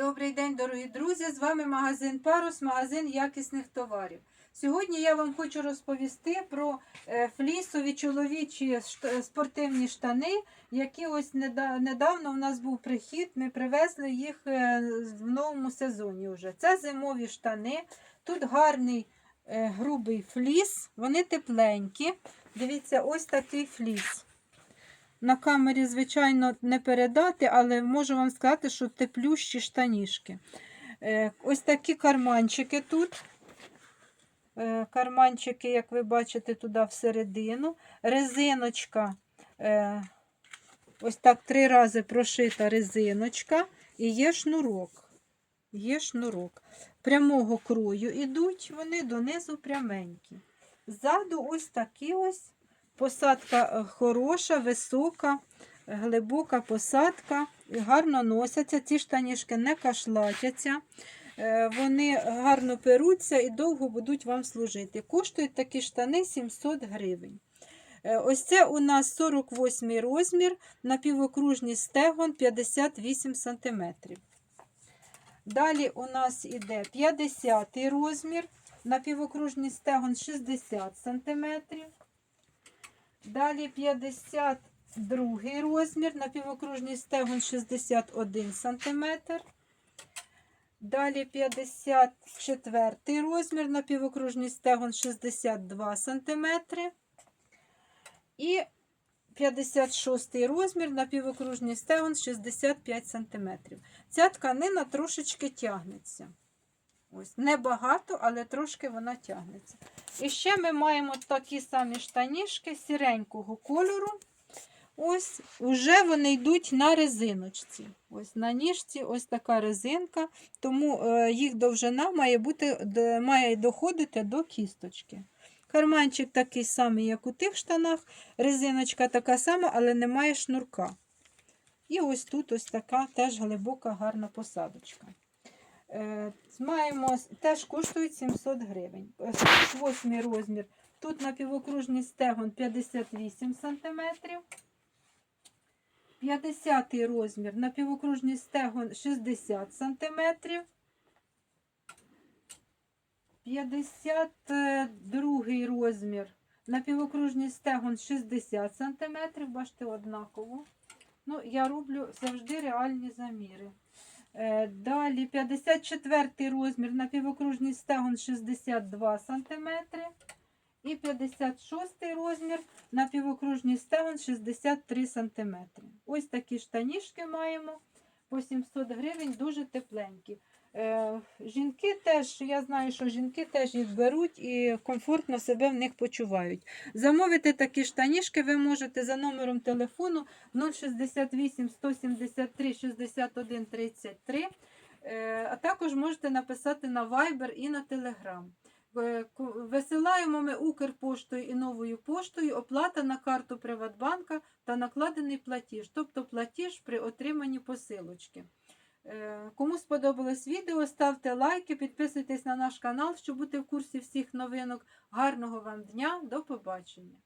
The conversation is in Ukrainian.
Добрий день, дорогі друзі! З вами магазин Парус, магазин якісних товарів. Сьогодні я вам хочу розповісти про е, флісові чоловічі спортивні штани, які ось неда- недавно у нас був прихід. Ми привезли їх е, в новому сезоні. вже. Це зимові штани. Тут гарний е, грубий фліс, вони тепленькі. Дивіться, ось такий фліс. На камері, звичайно, не передати, але можу вам сказати, що теплющі штанішки. Е, Ось такі карманчики тут. Е, Карманчики, як ви бачите, туди всередину. Резиночка. е, Ось так три рази прошита резиночка. І є шнурок. Є шнурок. Прямого крою ідуть, вони донизу пряменькі. Ззаду ось такі ось. Посадка е, хороша, висока, глибока посадка. Гарно носяться. Ці штанішки не кашлатяться. Е, Вони гарно перуться і довго будуть вам служити. Коштують такі штани 700 гривень. Е, Ось це у нас 48 розмір, напівокружний стегон 58 см. Далі у нас іде 50 розмір, напівокружний стегон 60 см. Далі 52 розмір, напівокружний стегон 61 см. Далі 54 розмір, напівокружний стегон 62 см. І 56 розмір, напівокружний стегон 65 см. Ця тканина трошечки тягнеться. Ось, небагато, але трошки вона тягнеться. І ще ми маємо такі самі штанішки сіренького кольору. Ось уже вони йдуть на резиночці. Ось на ніжці ось така резинка, тому е, їх довжина має бути, має доходити до кісточки. Карманчик такий самий, як у тих штанах. Резиночка така сама, але немає шнурка. І ось тут ось така теж глибока, гарна посадочка. Е, Маємо, теж коштують 700 гривень. 48 розмір. Тут напівокружний стегон 58 см. 50 розмір, напівокружний стегон 60 см. 52 розмір, напівокружний стегон 60 см. Бачите, однаково. Ну, я роблю завжди реальні заміри. Е, Далі 54 розмір, на півокружній стегон 62 см. І 56 розмір, на півокружній стегон 63 см. Ось такі штанішки маємо по 700 гривень, дуже тепленькі. Е, жінки теж, я знаю, що жінки теж їх беруть і комфортно себе в них почувають. Замовити такі штанішки ви можете за номером телефону 068 173 61 33. Е, А також можете написати на Viber і на Telegram. Е, Висилаємо ми Укрпоштою і новою поштою оплата на карту Приватбанка та накладений платіж, тобто платіж при отриманні посилочки. Е, Кому сподобалось відео, ставте лайки, підписуйтесь на наш канал, щоб бути в курсі всіх новинок. Гарного вам дня, до побачення!